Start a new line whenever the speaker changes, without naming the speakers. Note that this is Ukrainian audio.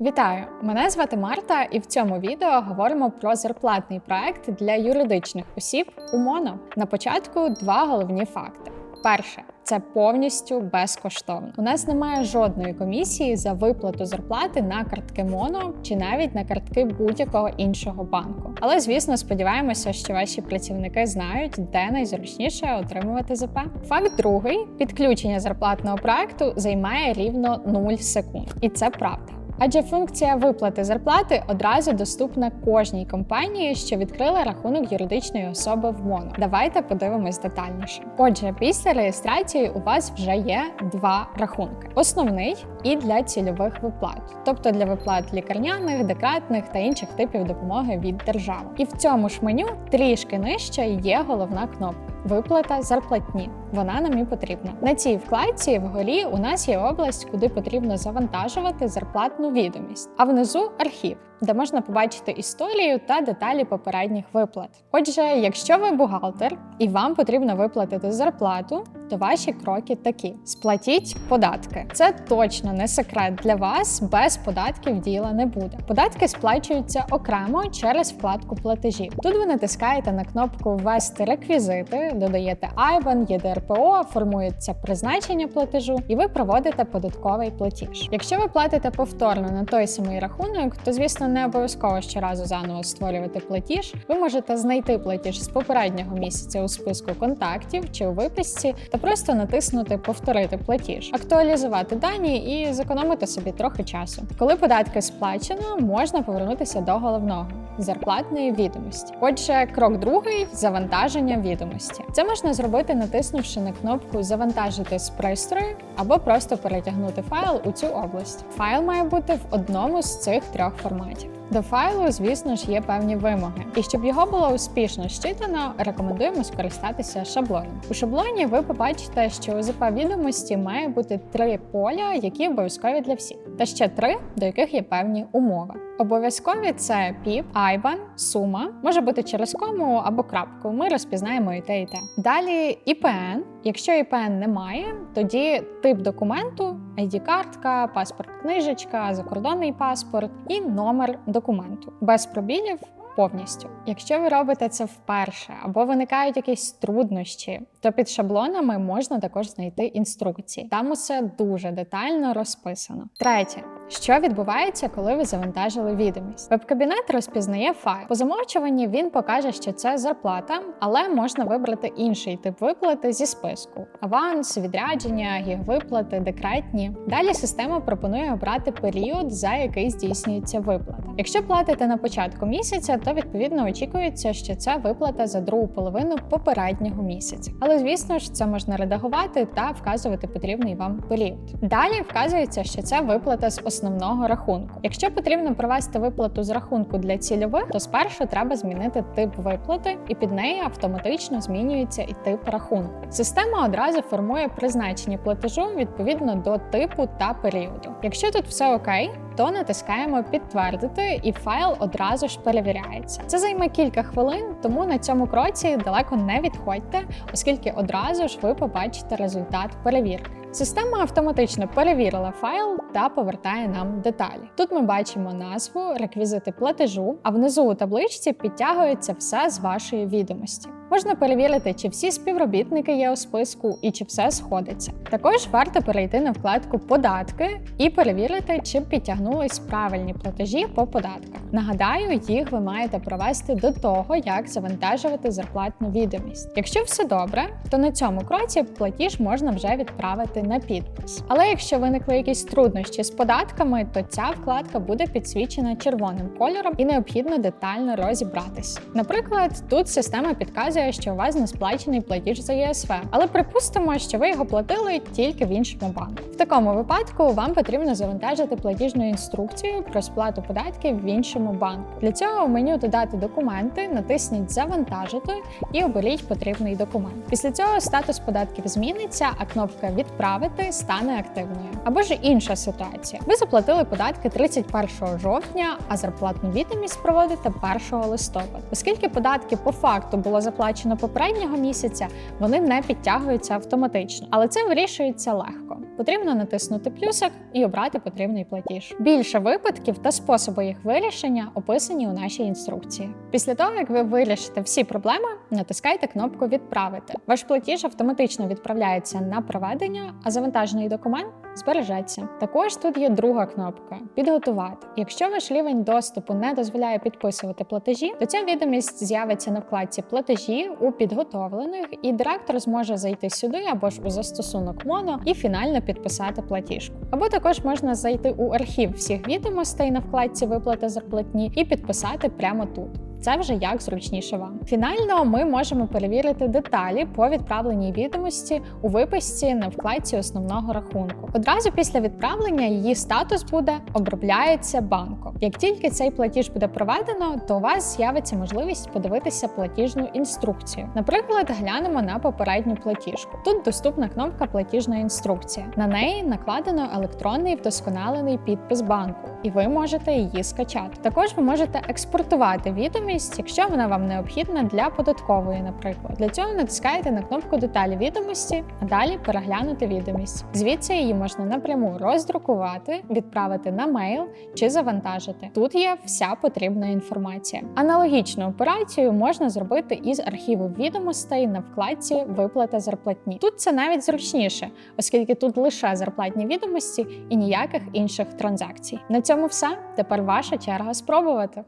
Вітаю! Мене звати Марта, і в цьому відео говоримо про зарплатний проект для юридичних осіб у МОНО. На початку два головні факти. Перше це повністю безкоштовно. У нас немає жодної комісії за виплату зарплати на картки МОНО чи навіть на картки будь-якого іншого банку. Але звісно, сподіваємося, що ваші працівники знають, де найзручніше отримувати ЗП. Факт другий: підключення зарплатного проекту займає рівно 0 секунд, і це правда. Адже функція виплати зарплати одразу доступна кожній компанії, що відкрила рахунок юридичної особи в МОНО. Давайте подивимось детальніше. Отже, після реєстрації у вас вже є два рахунки: основний і для цільових виплат, тобто для виплат лікарняних, декретних та інших типів допомоги від держави. І в цьому ж меню трішки нижче є головна кнопка. Виплата зарплатні. Вона нам і потрібна. На цій вкладці вгорі у нас є область, куди потрібно завантажувати зарплатну відомість, а внизу архів, де можна побачити історію та деталі попередніх виплат. Отже, якщо ви бухгалтер і вам потрібно виплатити зарплату, то ваші кроки такі: сплатіть податки. Це точно не секрет для вас. Без податків діла не буде. Податки сплачуються окремо через вкладку платежів. Тут ви натискаєте на кнопку Ввести реквізити, додаєте IBAN, ЄДРПО, формується призначення платежу, і ви проводите податковий платіж. Якщо ви платите повторно на той самий рахунок, то звісно не обов'язково щоразу заново створювати платіж. Ви можете знайти платіж з попереднього місяця у списку контактів чи у виписці та просто натиснути Повторити платіж, актуалізувати дані і зекономити собі трохи часу. Коли податки сплачено, можна повернутися до головного зарплатної відомості. Отже, крок другий завантаження відомості. Це можна зробити, натиснувши на кнопку Завантажити з пристрою або просто перетягнути файл у цю область. Файл має бути в одному з цих трьох форматів. До файлу, звісно ж, є певні вимоги. І щоб його було успішно щитано, рекомендуємо скористатися шаблоном. У шаблоні ви побачите, що у ЗП відомості має бути три поля, які обов'язкові для всіх, та ще три, до яких є певні умови. Обов'язкові це ПІП, IBAN, сума, може бути через кому або крапку. Ми розпізнаємо і те, і те. Далі ІПН. Якщо ІПН немає, тоді тип документу, ID-картка, паспорт, книжечка, закордонний паспорт і номер документу без пробілів. Повністю, якщо ви робите це вперше або виникають якісь труднощі, то під шаблонами можна також знайти інструкції. Там усе дуже детально розписано. Третє. Що відбувається, коли ви завантажили відомість? Веб-кабінет розпізнає файл. По замовчуванні він покаже, що це зарплата, але можна вибрати інший тип виплати зі списку: аванс, відрядження, гігвиплати, декретні. Далі система пропонує обрати період, за який здійснюється виплата. Якщо платите на початку місяця, то відповідно очікується, що це виплата за другу половину попереднього місяця. Але звісно ж, це можна редагувати та вказувати потрібний вам період. Далі вказується, що це виплата з основного рахунку. Якщо потрібно провести виплату з рахунку для цільових, то спершу треба змінити тип виплати, і під неї автоматично змінюється і тип рахунку. Система одразу формує призначення платежу відповідно до типу та періоду. Якщо тут все окей, то натискаємо підтвердити, і файл одразу ж перевіряється. Це займе кілька хвилин, тому на цьому кроці далеко не відходьте, оскільки одразу ж ви побачите результат перевірки. Система автоматично перевірила файл та повертає нам деталі. Тут ми бачимо назву, реквізити платежу, а внизу у табличці підтягується все з вашої відомості. Можна перевірити, чи всі співробітники є у списку і чи все сходиться. Також варто перейти на вкладку Податки і перевірити, чи підтягнулись правильні платежі по податках. Нагадаю, їх ви маєте провести до того, як завантажувати зарплатну відомість. Якщо все добре, то на цьому кроці платіж можна вже відправити на підпис. Але якщо виникли якісь труднощі з податками, то ця вкладка буде підсвічена червоним кольором і необхідно детально розібратись. Наприклад, тут система підказує, що у вас не сплачений платіж за ЄСВ, але припустимо, що ви його платили тільки в іншому банку. В такому випадку вам потрібно завантажити платіжну інструкцію про сплату податків в іншому банку. Для цього в меню додати документи, натисніть Завантажити і оберіть потрібний документ. Після цього статус податків зміниться, а кнопка Відправити стане активною. Або ж інша ситуація. Ви заплатили податки 31 жовтня, а зарплатну відомість проводите 1 листопада. Оскільки податки по факту було заплачено сплачено попереднього місяця, вони не підтягуються автоматично, але це вирішується легко. Потрібно натиснути плюсик і обрати потрібний платіж. Більше випадків та способи їх вирішення описані у нашій інструкції. Після того, як ви вирішите всі проблеми, натискайте кнопку Відправити. Ваш платіж автоматично відправляється на проведення, а завантажений документ збережеться. Також тут є друга кнопка підготувати. Якщо ваш рівень доступу не дозволяє підписувати платежі, то ця відомість з'явиться на вкладці платежі у підготовлених, і директор зможе зайти сюди або ж у застосунок Моно і фінально підписати платіжку. Або також можна зайти у архів всіх відомостей на вкладці виплата зарплатні і підписати прямо тут. Це вже як зручніше вам. Фінально ми можемо перевірити деталі по відправленій відомості у виписці на вкладці основного рахунку. Одразу після відправлення її статус буде обробляється банком. Як тільки цей платіж буде проведено, то у вас з'явиться можливість подивитися платіжну інструкцію. Наприклад, глянемо на попередню платіжку. Тут доступна кнопка Платіжна інструкція. На неї накладено електронний вдосконалений підпис банку, і ви можете її скачати. Також ви можете експортувати відомість, якщо вона вам необхідна для податкової, наприклад. Для цього натискаєте на кнопку Деталі відомості, а далі переглянути відомість. Звідси її можна напряму роздрукувати, відправити на мейл чи завантажити. Тут є вся потрібна інформація. Аналогічну операцію можна зробити із архіву відомостей на вкладці Виплата зарплатні. Тут це навіть зручніше, оскільки тут лише зарплатні відомості і ніяких інших транзакцій. На цьому все. Тепер ваша черга спробувати.